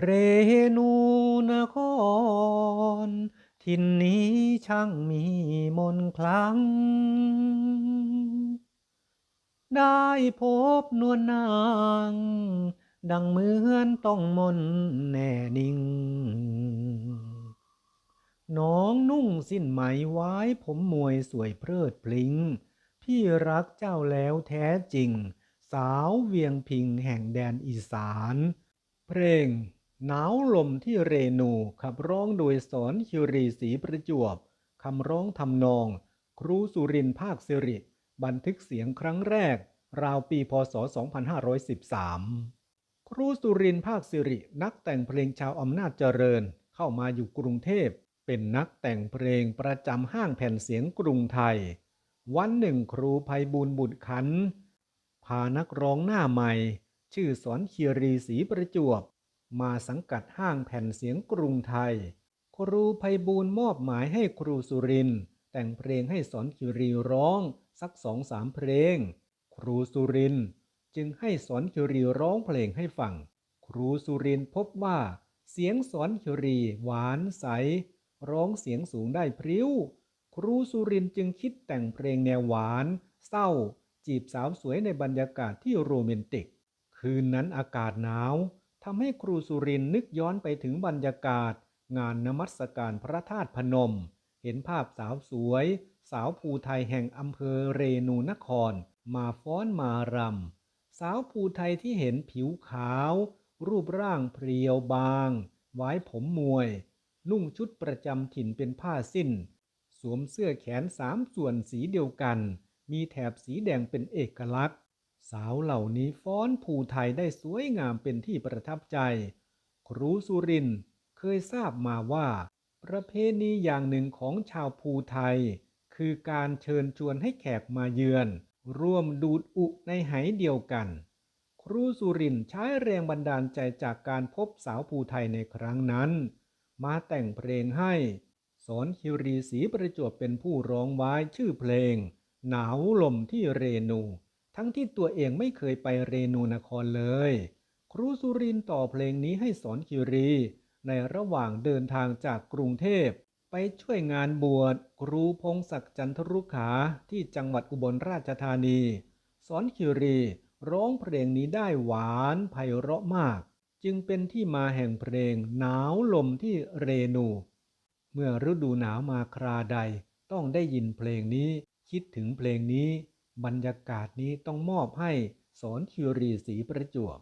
เรนูนครทินนี้ช่างมีมนคลัง ได้พบนวลนาง ดังเหมือนต้องมนแน่นิ่ง น้องนุ่งสิ้นไหมไว้ผมมวยสวยเพลิดพลิง พี่รักเจ้าแล้วแท้จริง สาวเวียงพิงแห่งแดนอีสาน เพลง หนาวลมที่เรนูขับร้องโดยสอนคิรีศรีประจวบคำร้องทำนอง ครูสุรินภาคสิริ บันทึกเสียงครั้งแรก ราวปีพศ 2513 ครูสุรินภาคสิริ นักแต่งเพลงชาวอำนาจเจริญ เข้ามาอยู่กรุงเทพ เป็นนักแต่งเพลงประจำห้างแผ่นเสียงกรุงไทย วันหนึ่งครูภัยบูลบุตรขันพานักร้องหน้าใหม่ ชื่อสอนคีรีศรีประจวบ มาสังกัดห้างแผ่นเสียงกรุงไทย ครูภัยบูลมอบหมายให้ครูสุรินแต่งเพลงให้สอนคิรีร้องสักสองสามเพลง ครูสุรินจึงให้สอนคิรีร้องเพลงให้ฟัง ครูสุรินพบว่า เสียงสอนคิรีหวานใส ร้องเสียงสูงได้พริ้ว ครูสุรินจึงคิดแต่งเพลงแนวหวาน เศร้า จีบสาวสวยในบรรยากาศที่โรแมนติก คืนนั้นอากาศหนาว ทำให้ครูสุรินนึกย้อนไปถึงบรรยากาศ งานนมัสการพระธาตุพนม เห็นภาพสาวสวย สาวภูไทยแห่งอำเภอเรนูนคร มาฟ้อนมารำ สาวภูไทยที่เห็นผิวขาว รูปร่างเพรียวบาง ไว้ผมมวย นุ่งชุดประจำถิ่นเป็นผ้าสิ้น สวมเสื้อแขนสามส่วนสีเดียวกัน มีแถบสีแดงเป็นเอกลักษณ์ สาวเหล่านี้ฟ้อนภูไทยได้สวยงามเป็นที่ประทับใจ ครูสุรินเคยทราบมาว่า ประเพณีอย่างหนึ่งของชาวภูไทย คือการเชิญชวนให้แขกมาเยือน ร่วมดูดอุในไหเดียวกัน ครูสุรินใช้แรงบันดาลใจจากการพบสาวภูไทยในครั้งนั้น มาแต่งเพลงให้ สอนคิรีศรีประจวบเป็นผู้ร้องไว้ชื่อเพลง หนาวลมที่เรนู ทั้งที่ตัวเองไม่เคยไปเรนูนครเลย ครูสุรินต่อเพลงนี้ให้สอนคิรี ในระหว่างเดินทางจากกรุงเทพ ไปช่วยงานบวชครูพงศักดิ์จันทรุขาที่จังหวัดอุบลราชธานี สอนคิรีร้องเพลงนี้ได้หวานไพเราะมาก จึงเป็นที่มาแห่งเพลงหนาวลมที่เรนู เมื่อฤดูหนาวมาคราใด ต้องได้ยินเพลงนี้คิดถึงเพลงนี้ บรรยากาศนี้ต้องมอบให้สอนคิรีสีประจวบ